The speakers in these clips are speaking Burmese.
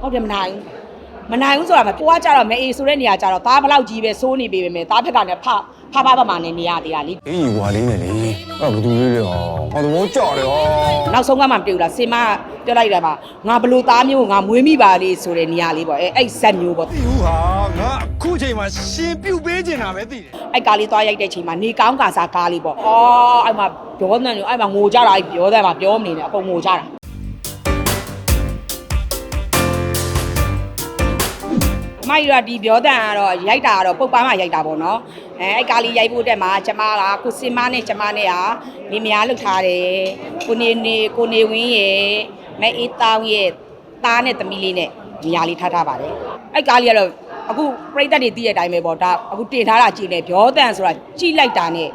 ဟုတ်တယ်မနိုင်ဘူးမနိုင်ဘူးဆိုတာမကိုကကြတော့မအေးဆိုတဲ့နေရာကြတော့သားဘလောက်ကြီးပဲစိုးနေပေမဲ့သားဖက်ကလည်းဖဖဖဖမနဲ့နေရသေးတာလေအေးဟွာလေးနဲ့လေအဲ့ဒါဘယ်သူလေးလဲဟောဟောသဘောကြောက်တယ်ဟောနောက်ဆုံးကမှမတွေ့ဘူးလားစင်မပြောလိုက်တယ်မှာငါဘလို့သားမျိုးကိုငါမွေးမိပါလေဆိုတဲ့နေရာလေးပေါ့အဲအဲ့ဇက်မျိုးပေါ့ဒီဟူဟာငါအခုချိန်မှာရှင်ပြုတ်ပေးနေတာပဲသိတယ်အဲ့ကားလေးသွားရိုက်တဲ့ချိန်မှာနေကောင်းကစားကားလေးပေါ့အော်အဲ့မှာပြောတဲ့ညအဲ့မှာငိုကြတာအဲ့ပြောတဲ့မှာပြောမနေနဲ့အကုန်ငိုကြတာ မိုက်ရဒီပြောတဲ့ကတော့ရိုက်တာကတော့ပုတ်ပန်းမှရိုက်တာပေါ့နော်အဲအဲ့ကားလေးရိုက်ဖို့တက်မှာကျမကကိုစင်မနဲ့ကျမနဲ့ဟာနေမယားလုပ်ထားတယ်ကိုနေနေကိုနေဝင်းရဲ့မဲအေးတောင်းရဲ့သားနဲ့သမီးလေးနဲ့နေရာလေးထားထားပါတယ်အဲ့ကားလေးကတော့အခုပြိသက်တွေသိတဲ့အတိုင်းပဲပေါ့ဒါအခုတင်ထားတာကြည့်နေပြောတဲ့ဆိုတာကြည့်လိုက်တာနဲ့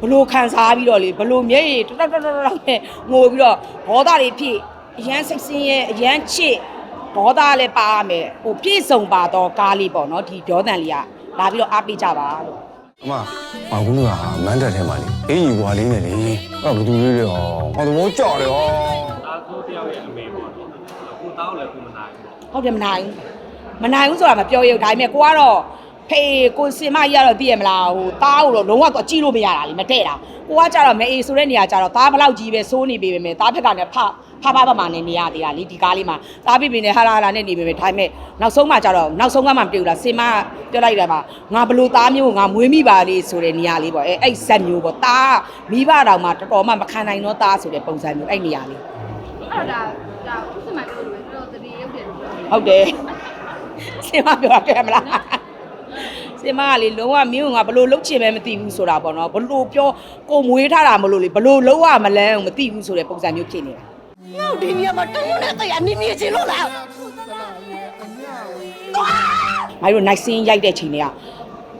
ဘလို့ခံစားပြီးတော့လေဘလို့မျက်ရည်တော်တော်တော်တော်နဲ့ငိုပြီးတော့ဘောသားတွေဖြစ်အရန်စိတ်ဆင်းရဲအရန်ချစ် ဘောသားလည်းပါရမယ်ဟိုပြည့်စုံပါတော့ကားလေးပေါ့နော်ဒီဒေါသန်လေးကလာပြီးတော့အားပေးကြပါလို့အမဘာကူကမန်းတက်ထဲမှာလေအေးဟွာလေးနဲ့လေအဲ့ဒါဘယ်သူလေးလဲဟောဟောသဘောကြောက်တယ်ဟောသားဆိုးတယောက်ရဲ့အမေပေါ့နော်အခုတောင်းလည်းကိုမနိုင်ဘူးဟုတ်တယ်မနိုင်ဘူးမနိုင်ဘူးဆိုတာမပြောရဘူးဒါပေမဲ့ကိုကတော့ ဖေးကိုစင်မကြီးကတော့သိရမလားဟိုတားကိုတော့လုံးဝတော့ကြည့်လို့မရတာလေမတဲ့တာကိုကကြတော့မအေးဆိုတဲ့နေရာကြတော့တားဘလောက်ကြီးပဲစိုးနေပေမဲ့တားဖက်ကလည်းဖဖဖဖမနဲ့နေရသေးတာလေဒီကားလေးမှာတားပြပြနဲ့ဟာလာဟာလာနဲ့နေပေမဲ့ဒါပေမဲ့နောက်ဆုံးမှကြတော့နောက်ဆုံးကမှမတွေ့ဘူးလားစင်မပြောလိုက်တယ်မှာငါဘလို့သားမျိုးကိုငါမွေးမိပါလေဆိုတဲ့နေရာလေးပေါ့အဲအဲ့ဇက်မျိုးပေါ့တားမိဘတော်မှတော်တော်မှမခံနိုင်တော့တားဆိုတဲ့ပုံစံမျိုးအဲ့နေရာလေးအဲ့တော့ဒါဒါဥစ္စာမှပြောလို့ပဲတော်တော်တတိရုပ်တယ်လို့ပြောဟုတ်တယ်စင်မပြောတာတွေ့မလား စင်မကလေလုံးဝမင်းကငါဘလို့လှုပ်ချင်ပဲမသိဘူးဆိုတာပေါ့နော်ဘလို့ပြောကိုမွေးထားတာမလို့လေဘလို့လုံးဝမလန်းမသိဘူးဆိုတဲ့ပုံစံမျိုးဖြစ်နေတာငါဒီနေရာမှာတုံးနဲ့တရားနေနေချင်လို့လားမိုင်းတို့နိုင်စင်းရိုက်တဲ့ချိန်တွေက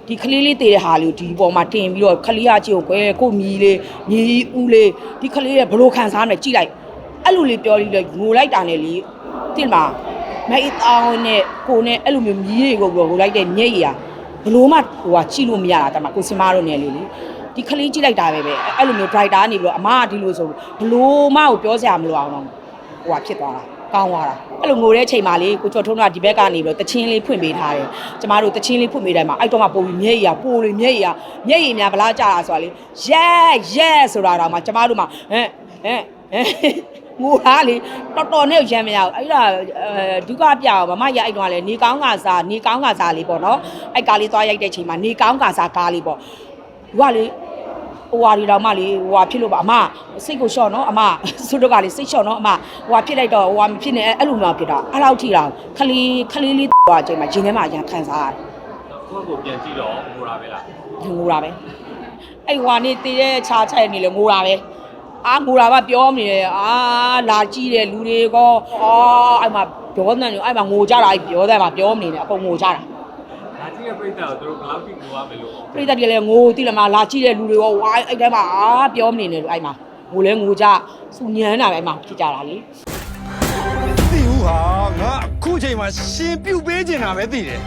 ဒီကလေးလေးတည်တဲ့ဟာလေးကိုဒီပေါ်မှာတင်ပြီးတော့ကလေးအကြည့်ကိုကွယ်ကိုမြည်လေးမြည်ဦးလေးဒီကလေးရဲ့ဘလို့ခံစားရမယ်ကြည့်လိုက်အဲ့လိုလေးပြောပြီးတော့ငိုလိုက်တာနဲ့လေတင်မှာမိုက်တောင်းနဲ့ကိုနဲ့အဲ့လိုမျိုးမြည်တွေကိုငိုလိုက်တဲ့ညက်ရည်อ่ะ ဘလို့မှဟိုကကြည့်လို့မရတာတမကိုစင်မားတို့နဲ့လေလေဒီကလေးကြည့်လိုက်တာပဲပဲအဲ့လိုမျိုး driver နေပြီးတော့အမကဒီလိုဆိုဘလို့မှကိုပြောစရာမလိုအောင်တော့ဟိုကဖြစ်သွားတာကောင်းသွားတာအဲ့လိုငိုတဲ့အချိန်မှာလေကိုကျော်ထုံးကဒီဘက်ကနေပြီးတော့တချင်းလေးဖွင့်ပေးထားတယ်ကျမတို့တချင်းလေးဖွင့်ပေးတိုင်းမှာအဲ့တော့မှပို့ပြီးမျက်ရည်ကပိုလေမျက်ရည်ကမျက်ရည်များဗလားကြတာဆိုတာလေရဲရဲဆိုတာတော့မှကျမတို့မှဟမ်ဟမ်ဟမ် ငိုသားလေတော်တော်နဲ့ရမ်းမရဘူးအဲ့ဒါအဲဒုက္ခပြအောင်မမရအဲ့တော့ကလည်းနေကောင်းကစားနေကောင်းကစားလေးပေါ့နော်အဲ့ကားလေးသွားရိုက်တဲ့ချိန်မှာနေကောင်းကစားကားလေးပေါ့သူကလေဟိုဟာဒီတော့မှလေဟိုဟာဖြစ်လို့ပါအမစိတ်ကိုလျှော့နော်အမသူတို့ကလေစိတ်လျှော့နော်အမဟိုဟာဖြစ်လိုက်တော့ဟိုဟာမဖြစ်နေအဲ့လိုမျိုးဖြစ်တာအဲ့လောက်ထိတာခလီခလီလေးဟိုအချိန်မှာဂျင်းထဲမှာအရင်ခံစားရတယ်ကိုယ့်ကိုပြန်ကြည့်တော့ဟိုတာပဲလားငိုတာပဲအဲ့ဟိုဟာနေတည်တဲ့ခြားချိုက်နေလေငိုတာပဲ အာငိုတာကပြောမနေတယ်အာလာကြည့်တယ်လူတွေကောအာအဲ့မှာပြောတဲ့ညအဲ့မှာငိုကြတာအဲ့ပြောတဲ့မှာပြောမနေနဲ့အကုန်ငိုကြတာဒါကြည့်တဲ့ပြိတ္တာကိုသူတို့ဘယ်လောက်ထိကိုရမယ်လို့ပြိတ္တတွေလည်းငိုတိလမလာကြည့်တဲ့လူတွေရောဝိုင်းအဲ့ထဲမှာအာပြောမနေနဲ့လို့အဲ့မှာငိုလဲငိုကြစူညမ်းတာပဲအဲ့မှာဖြစ်ကြတာလေ သိဘူးဟာငါအခုချိန်မှာရှင်ပြုတ်ပေးနေတာပဲသိတယ်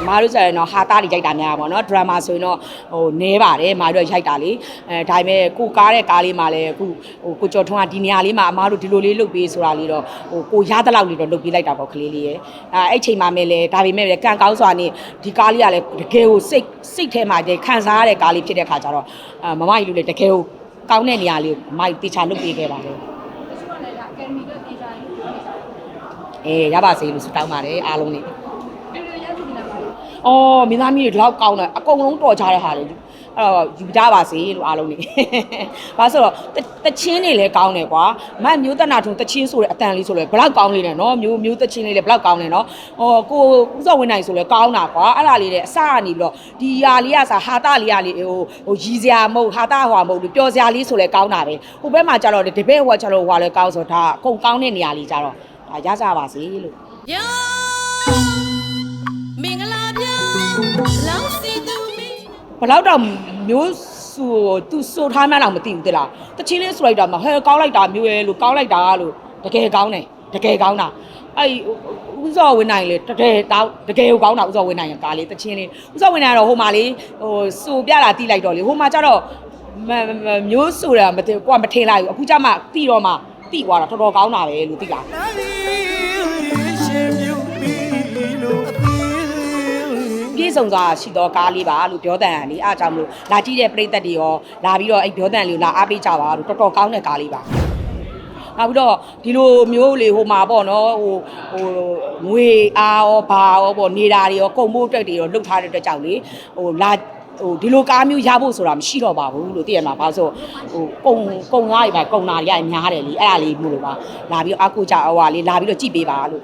အမားတို့ဆိုရင်တော့ဟာတာတွေရိုက်တာများပါဘောနော်ဒရမာဆိုရင်တော့ဟိုနဲပါတယ်မာတို့ရိုက်တာလေအဲဒါပေမဲ့ကိုကားတဲ့ကားလေးမှာလည်းအခုဟိုကိုကျော်ထွန်းကဒီနေရာလေးမှာအမားတို့ဒီလိုလေးလုပ်ပေးဆိုတာလေးတော့ဟိုကိုရတဲ့လောက်လေးတော့လုပ်ပေးလိုက်တာပေါ့ကလေးလေးရဲ့အဲအဲ့ချိန်မှာမဲ့လည်းဒါပေမဲ့လည်းကံကောင်းစွာနဲ့ဒီကားလေးကလည်းတကယ်ကိုစိတ်စိတ်ထဲမှာတည်းခံစားရတဲ့ကားလေးဖြစ်တဲ့ခါကျတော့အမမကြီးလူလည်းတကယ်ကိုကောင်းတဲ့နေရာလေးကိုမိုက်တေချာလုပ်ပေးခဲ့ပါတယ် အေးရပါစေလို့ဆုတောင်းပါတယ်အားလုံးနေတူတူရရှိနေတာပါလို့။အော်မင်းသားမီးတွေဒီလောက်ကောင်းတယ်အကုန်လုံးတော်ကြတဲ့ဟာလေ။အဲ့တော့ယူကြပါစေလို့အားလုံးနေ။ဘာဆိုတော့တတချင်းတွေလည်းကောင်းတယ်ကွာ။မတ်မျိုးတနာထုံတချင်းဆိုတဲ့အတန်လေးဆိုလည်းဘလောက်ကောင်းလေးနဲ့နော်။မျိုးမျိုးတချင်းလေးလည်းဘလောက်ကောင်းလဲနော်။ဟောကိုဥစောဝင်နိုင်ဆိုလည်းကောင်းတာကွာ။အဲ့ဒါလေးလည်းအစကနေပြီးတော့ဒီဟာလေးကစားဟာတာလေးကလေဟိုဟိုရီစရာမဟုတ်ဟာတာဟွာမဟုတ်လို့ပျော်စရာလေးဆိုလည်းကောင်းတာပဲ။ဟိုဘက်မှာကျတော့ဒီဘက်ဟွာကျတော့ဟွာလည်းကောင်းဆိုတော့ဒါအကုန်ကောင်းတဲ့နေရာလေးကျတော့ဒါ ရကြပါစေလို့ယောမင်္ဂလာဗျာလောင်းစီသူမင်းဘယ်တော့တော့မျိုးဆူသူစိုးထားမှန်းတော့မသိဘူးတလားတချင်းလေးဆိုလိုက်တာမဟဲကောင်းလိုက်တာမျိုးရဲ့လို့ကောင်းလိုက်တာလို့တကယ်ကောင်းတယ်တကယ်ကောင်းတာအဲ့ဥစောဝင်နိုင်လေတကယ်တောက်တကယ်ကိုကောင်းတာဥစောဝင်နိုင်ရကားလေးတချင်းလေးဥစောဝင်နိုင်တော့ဟိုမှာလေဟိုစူပြတာတီးလိုက်တော့လေဟိုမှာကျတော့မမမျိုးဆိုတာမသိကိုကမထင်လိုက်ဘူးအခုကျမှတီးတော့မှတီးသွားတာတော်တော်ကောင်းတာပဲလို့သိတာ ဆုံစွာရှိသောကားလေးပါလို့ပြောတန်ရလေအားကြောင့်မလို့လာကြည့်တဲ့ပရိသတ်တွေရောလာပြီးတော့အဲ့ပြောတန်လေးကိုလာအားပေးကြပါလို့တော်တော်ကောင်းတဲ့ကားလေးပါနောက်ပြီးတော့ဒီလိုမျိုးလေဟိုမှာပေါ့နော်ဟိုဟိုငွေအားရောဘာရောပေါ့နေတာတွေရောကုန်ဖို့အတွက်တွေရောလှုပ်ထားတဲ့အတွက်ကြောင့်လေဟိုလာဟိုဒီလိုကားမျိုးရဖို့ဆိုတာမရှိတော့ပါဘူးလို့သိရမှာပါဆိုဟိုကုံကုံသားတွေပါကုံနာတွေကများတယ်လीအဲ့ဒါလေးမျိုးလို့ပါလာပြီးတော့အကူကြဟိုဟာလေးလာပြီးတော့ကြည့်ပေးပါလို့